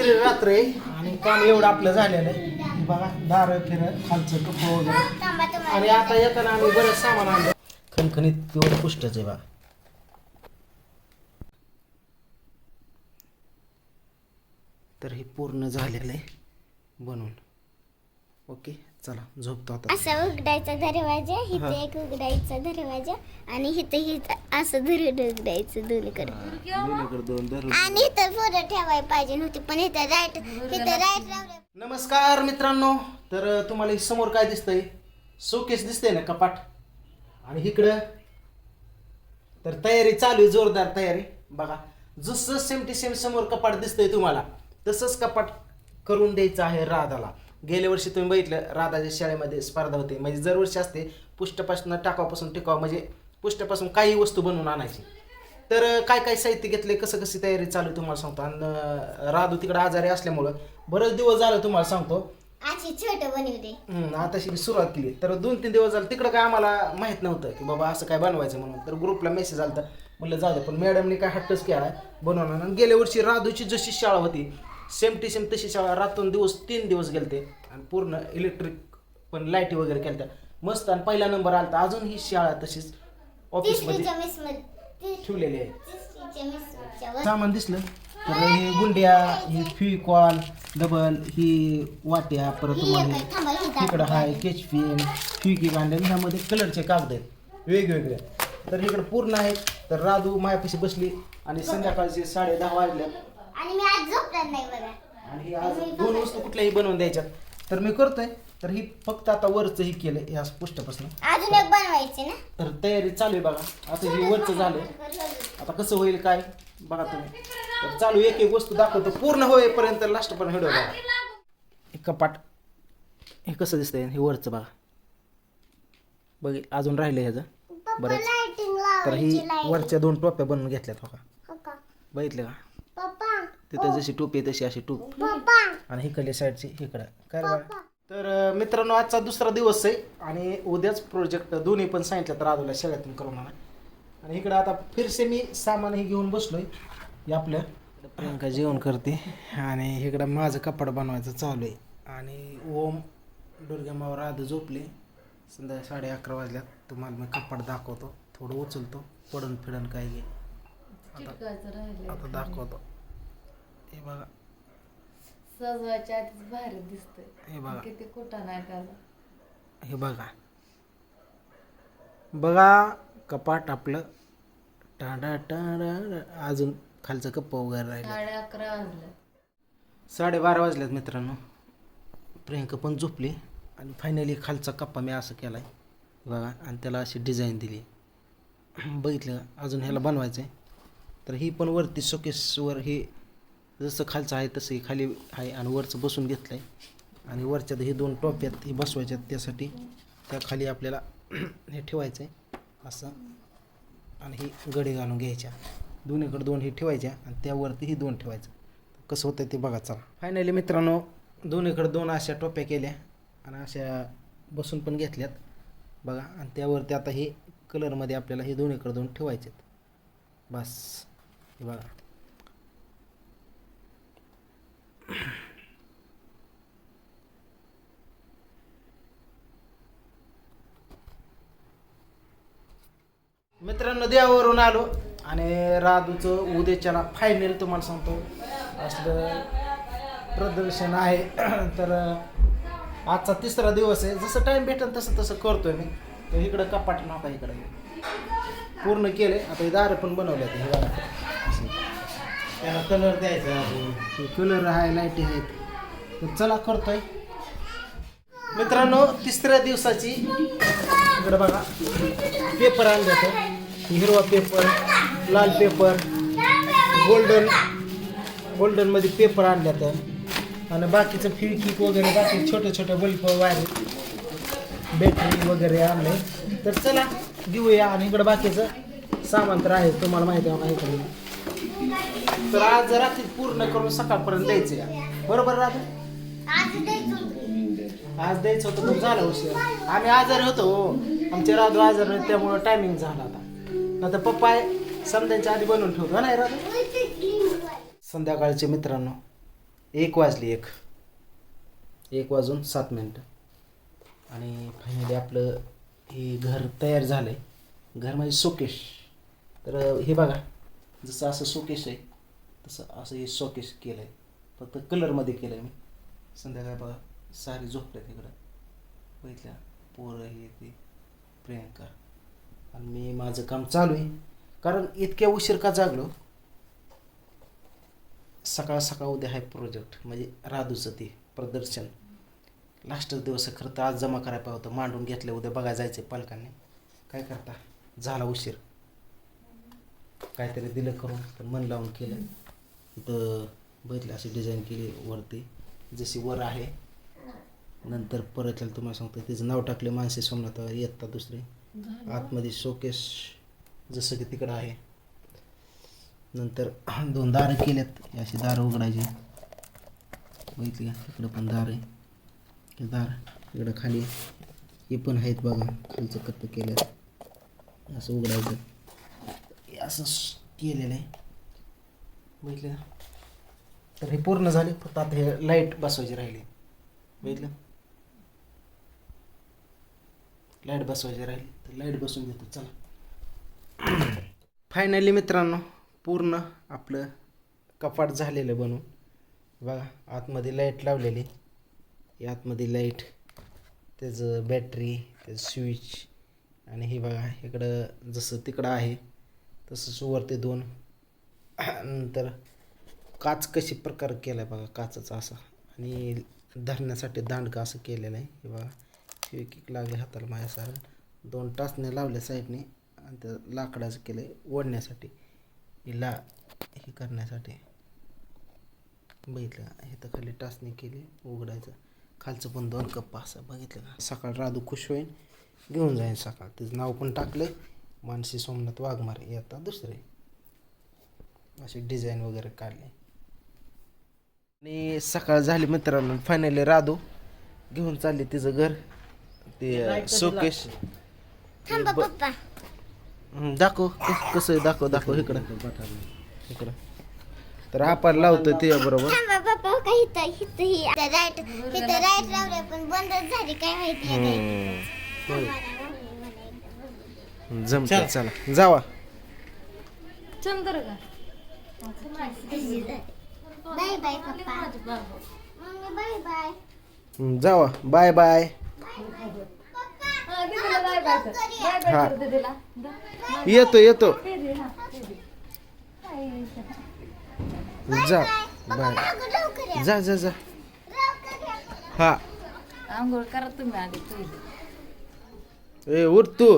तिसरी रात्र. आहे आणि काम एवढं आपलं झालेलं आहे. बघा दार फिर खालचं कप वगैरे. आणि आता येताना आम्ही बरंच सामान आणलं. खणखणीत प्युअर पुष्टच आहे बघा. तर हे पूर्ण झालेलं आहे बनवून ओके? चला झोपतो आता. असं उघडायचा दरवाजा. इथे एक उघडायचा दरवाजा आणि इथे इथं असं धरून उघडायचं दोन्हीकडे दोन्हीकडे दोन दरवाजे. आणि इथं फोटो ठेवायला पाहिजे नव्हती पण इथं राईट इथं राईट लावलं नमस्कार मित्रांनो तर तुम्हाला समोर काय दिसतंय? शोकेस दिसतंय ना कपाट? आणि इकडं तर तयारी चालू आहे जोरदार तयारी. बघा जसं सेम टी सेम समोर कपाट दिसतंय तुम्हाला तसंच कपाट करून द्यायचं आहे राधाला. गेल्या वर्षी तुम्ही बघितलं राधाच्या शाळेमध्ये स्पर्धा होते. म्हणजे दरवर्षी असते पुष्टपासून टाकावापासून टिकाव म्हणजे पुष्टापासून काही वस्तू बनवून आणायची. तर काय काय साहित्य घेतलंय कसं कशी तयारी चालू तुम्हाला सांगतो. आणि राधू तिकडे आजारी असल्यामुळं बरेच दिवस झालं तुम्हाला सांगतो. मी सुरुवात केली. तर दोन तीन दिवस झाले तिकडं काय आम्हाला माहीत नव्हतं की बाबा असं काय बनवायचं म्हणून. तर ग्रुपला मेसेज आला तर म्हणलं जाऊ दे पण मॅडमने काय हट्टच केला बनवणार आणि गेल्या वर्षी राधूची जशी शाळा होती सेम टी सेम तशी शाळा रातून दिवस तीन दिवस गेलते. आणि पूर्ण इलेक्ट्रिक पण लाईटी वगैरे केल्या मस्त आणि पहिला नंबर आला तर अजून ही शाळा तशीच ऑफिसमध्ये ठेवलेली आहे. सामान दिसलं. तर हे गुंड्या ही फिकॉल डबल ही वाट्या परत तुम्हाला इकडं. हाय केच पेन फिकी कांडे ह्यामध्ये कलरचे कागद आहेत. वेगवेगळे. तर इकडे पूर्ण आहेत. तर राधू मायापाशी बसली. आणि संध्याकाळचे साडे दहा वाजले. आणि मी आज झोपणार नाही बघा. आणि आज दोन वस्तू कुठल्याही बनवून द्यायच्यात. तर मी करतोय तर ही फक्त आता वरचं ही केलं या पुष्टापासून अजून एक बनवायची ना? तर तयारी चालू आहे बघा. आता हे वरचं झालं आता कसं होईल काय बघा तुम्ही. तर चालू एक एक वस्तू दाखवतो. पूर्ण होईपर्यंत लास्ट पण व्हिडिओ बघा. हे कपाट हे कसं दिसतंय हे वरचं बघा. बघ अजून राहिलं ह्याचं. लाइटिंग तर ही वरच्या दोन टोप्या बनवून घेतल्यात बघा. हो बघितलं का? तिथं जशी टोपी आहे तशी अशी टोप. आणि हिकडल्या साईडची इकडं. काय बाळा? तर मित्रांनो आजचा दुसरा दिवस आहे आणि उद्याच प्रोजेक्ट दोन्ही पण सांगितलं तर राजूला शाळेतून करून आणा आणि इकडं आता फिरसे मी सामानही घेऊन बसलोय. हे आपलं. प्रियंका जेवण करते. आणि इकडं माझं कपाट बनवायचं चालू आहे. आणि ओम दुर्गामावर राधू झोपले. संध्याकाळी साडे अकरा वाजल्यात. तुम्हाला मी कपाट दाखवतो. थोडं उचलतो. पडून फिडन काय घे. राहिलंय. आता दाखवतो. हे बघा. सजवायच्या आधीच भारी दिसतंय. हे बघा. किती कुठा नाही त्याला हे बघा. बघा कपाट आपलं. टाडा टाडा अजून खालचं कप्पा वगैरे राहिलं. साडे अकरा वाजले. साडेबारा वाजल्यात मित्रांनो. प्रियंका पण झोपली. आणि फायनली खालचा कप्पा मी असं केला आहे बघा आणि त्याला अशी डिझाईन दिली. बघितलं का? अजून ह्याला बनवायचं आहे तर ही पण वरती शोकेसवर हे जसं खालचं आहे तसं हे खाली आहे आणि वरचं बसून घेतलं आहे आणि वरच्यात हे दोन टोप्यात हे बसवायच्यात त्यासाठी त्या खाली आपल्याला हे ठेवायचं आहे असं. आणि ही गडी घालून घ्यायच्या. दोन्हीकडे दोन हे ठेवायच्या आणि त्यावरती ही दोन ठेवायचं. कसं होतं ते बघा चला. फायनली मित्रांनो दोन्हीकडे दोन अशा टोप्या केल्या आणि अशा बसून पण घेतल्यात. बघा आणि त्यावरती आता हे कलरमध्ये आपल्याला हे दोन्हीकडे दोन ठेवायचे आहेत बस. हे बघा. मित्रांनो देवावरून आलो आणि राधूचं उद्याच्याला फायनल तुम्हाला सांगतो. असलं प्रदर्शन आहे. तर आजचा तिसरा दिवस आहे. जसं टाईम भेटेल तसं तसं करतोय मी. तर इकडं कपाट नका इकडं पूर्ण केले. आता हे दारं पण बनवले हे असे. त्याला कलर द्यायचा कलर आहे लाईटी आहेत. तर चला करतोय. मित्रांनो तिसऱ्या दिवसाची इकडं बघा. पेपर आणले होते. हिरवा पेपर लाल पेपर गोल्डन गोल्डनमध्ये पेपर आणले तर आणि बाकीचं फिळकिक वगैरे बाकी छोटे छोटे बल्ब वायर बॅटरी वगैरे आणले. तर चला घेऊया आणि इकडं बाकीचं सामान तर आहे तुम्हाला माहिती आहे माहिती तर आज रात्री पूर्ण करून सकाळपर्यंत द्यायचं या बरोबर राहतो आज द्यायचं होतं. आज पण झालं उशीर. आम्ही आजारी होतो हो. आमचे राधू आजार नाही त्यामुळं टायमिंग झाला आता. आता पप्पा आहे आधी बनवून ठेवतो हो नाही राधू? संध्याकाळचे मित्रांनो एक वाजली एक. एक वाजून सात मिनटं. आणि फायनली आपलं हे घर तयार झालं आहे घर म्हणजे सोकेश. तर हे बघा जसं असं सोकेश आहे तसं असं हे सोकेश केलं आहे फक्त कलरमध्ये केलं आहे मी. संध्याकाळ बघा. सारी झोपल्या तिकडं बघितल्या पोरं हे ते प्रियंका. आणि मी माझं काम चालू आहे. कारण इतक्या उशीर का जागलो? सकाळ सकाळ उद्या आहे प्रोजेक्ट म्हणजे राधूचं ते प्रदर्शन. लास्टच दिवस खरं तर आज जमा करायला पाहिजे होतं. मांडून घेतलं उद्या बघायला जायचं पालकांनी. काय करता? झाला उशीर. काहीतरी दिलं करून पण मन लावून केलं. इथं बघितलं अशी डिझाईन केली वरती. जशी वर आहे नंतर परत तुम्हाला सांगतो तिचं नाव टाकले मानसी सोमनाथ इयत्ता दुसरी. आतमध्ये शोकेश जसं की तिकडं आहे. नंतर दोन दारं केल्यात ही अशी दारं उघडायची. बघितली का तिकडं पण दार आहे. दार इकडं खाली हे पण आहेत बघा खालचं कप्प केलं असं उघडायचं. असं केलेलं आहे. बघितलं? तर हे पूर्ण झाले फक्त आता हे लाइट बसवायची राहिली. बघितलं लाइट बसवायची राहील तर लाइट बसून देतो चला. फायनली मित्रांनो पूर्ण आपलं कपाट झालेलं बनवून बघा आतमध्ये लाइट लावलेली. या आतमध्ये लाइट त्याचं बॅटरी त्याचं स्विच आणि हे बघा इकडं जसं तिकडं आहे तसंच वरती दोन. नंतर काच कशी प्रकार केला आहे बघा काचाचा असा. आणि धरण्यासाठी दांडका असं केलेलं आहे हे बघा. एक एक लागले हाताला माझ्या सारं दोन टाचण्या लावले साईडने आणि त्या लाकडाचं केलं आहे ओढण्यासाठी. हिला ला हे करण्यासाठी. बघितलं हे तर खाली टाचणी केली उघडायचं. खालचं पण दोन कप्पा असं बघितलं का? सकाळ राधू खुश होईल घेऊन जाईन सकाळ. तिचं नाव पण टाकलं मानसी सोमनाथ वाघमारे. आता दुसरे अशी डिझाईन वगैरे काढले. आणि सकाळ झाली मित्रांनो फायनली राधू घेऊन चालली तिचं घर. ते शोकेश थांबा पप्पा हं, दाखव कस- कसं आहे दाखव दाखव इकडं इकडं तर आपण लावतो ते बरोबर थांबा पप्पा का इथं इथं ही राईट इथं राईट लावलं पण बंदच झाली काय माहिती जमत चला जावा bye bye papa mummy bye bye हं, जावा बाय बाय हा. येतो येतो. जा. बाय. जा जा जा. हा. आंघोळ करा तुम्ही आधी ए उठ तू.